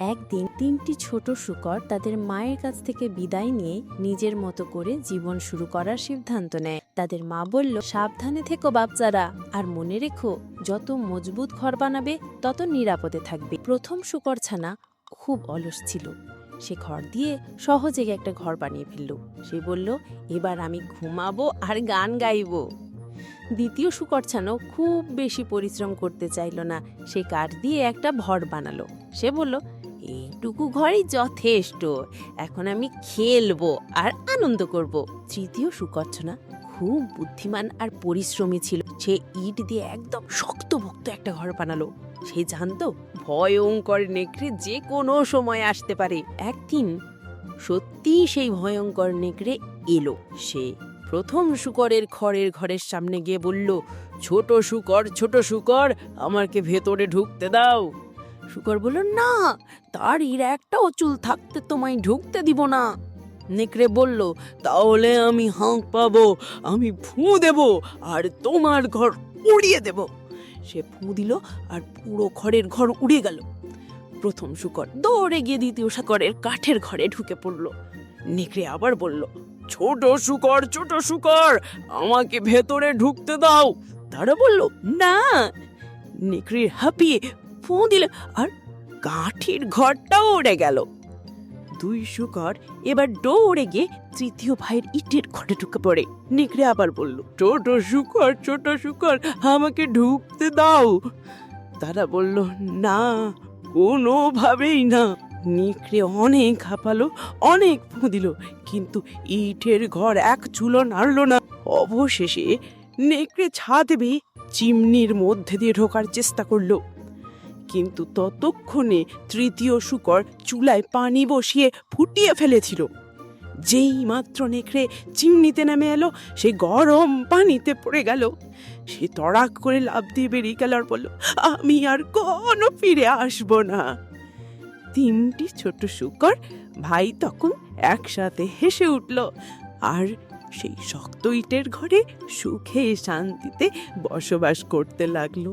একদিন তিনটি ছোট শুকর তাদের মায়ের কাছ থেকে বিদায় নিয়ে নিজের মতো করে জীবন শুরু করার সিদ্ধান্ত নেয়। তাদের মা বলল, সাবধানে থেকো বাচ্চারা আর মনে রেখো, যত মজবুত ঘর বানাবে, তত নিরাপদে থাকবে। প্রথম শুকর ছানা খুব অলস ছিল। সে ঘর দিয়ে সহজে একটা ঘর বানিয়ে ফেলল। সে বলল, এবার আমি ঘুমাবো আর গান গাইবো। দ্বিতীয় শুকরছানাও খুব বেশি পরিশ্রম করতে চাইল না। সে কাঠ দিয়ে একটা ভর বানালো। সে বলল এইটুকু ঘরই যথেষ্ট। এখন আমি খেলব আর আনন্দ করব। তৃতীয় শুকরছনা খুব বুদ্ধিমান আর পরিশ্রমী ছিল। সে ইট দিয়ে একদম শক্ত শক্তভক্ত একটা ঘর বানালো। সে জানতো ভয়ঙ্কর নেকড়ে যে কোনো সময় আসতে পারে। একদিন সত্যি সেই ভয়ঙ্কর নেকড়ে এলো। সে প্রথম শুকরের খড়ের ঘরের সামনে গিয়ে বলল, ছোট শুকর ছোট শুকর, আমাকে ভেতরে ঢুকতে দাও। শুকর বলল, না, তার এর একটা চুল থাকতে তোমায় ঢুকতে দিব না। নেকড়ে বলল, তাহলে আমি হাঁক পাবো, আমি ফু দেব আর তোমার ঘর উড়িয়ে দেব। সে ফু দিল আর পুরো ঘরের ঘর উড়ে গেল। প্রথম শুকর দৌড়ে গিয়ে দ্বিতীয় শুকরের কাঠের ঘরে ঢুকে পড়ল। নেকড়ে আবার বলল, ছোট শুকর ছোট শুকর, আমাকে ভেতরে ঢুকতে দাও। তারা বলল, না। নেকড়ে হাঁপিয়ে ফোঁ দিল আর কাঠির ঘরটাও উড়ে গেল। দুই শুকর এবার দৌড়ে গিয়ে তৃতীয় ভাইয়ের ইটের ঘরে ঢুকে পড়ে। নেকড়ে আবার বলল, ছোট শুকর ছোট শুকর, আমাকে ঢুকতে দাও। তারা বলল, না, কোনোভাবেই না। নেকড়ে অনেক হাঁপালো, অনেক ফু দিল, কিন্তু ইটের ঘর এক চুলো নাড়ল না। অবশেষে নেকড়ে ছাদ বেয়ে চিমনির মধ্যে দিয়ে ঢোকার চেষ্টা করল। কিন্তু ততক্ষণে তৃতীয় শুকর চুলায় পানি বসিয়ে ফুটিয়ে ফেলেছিল। যেই মাত্র নেকড়ে চিমনিতে নেমে এলো, সে গরম পানিতে পড়ে গেল। সে তড়াক করে লাভ দিয়ে বেরিয়ে গেল আর বলল, আমি আর কোনো ফিরে আসব না। তিনটি ছোট শুকর ভাই তখন একসাথে হেসে উঠল আর সেই শক্ত ইটের ঘরে সুখে শান্তিতে বসবাস করতে লাগল।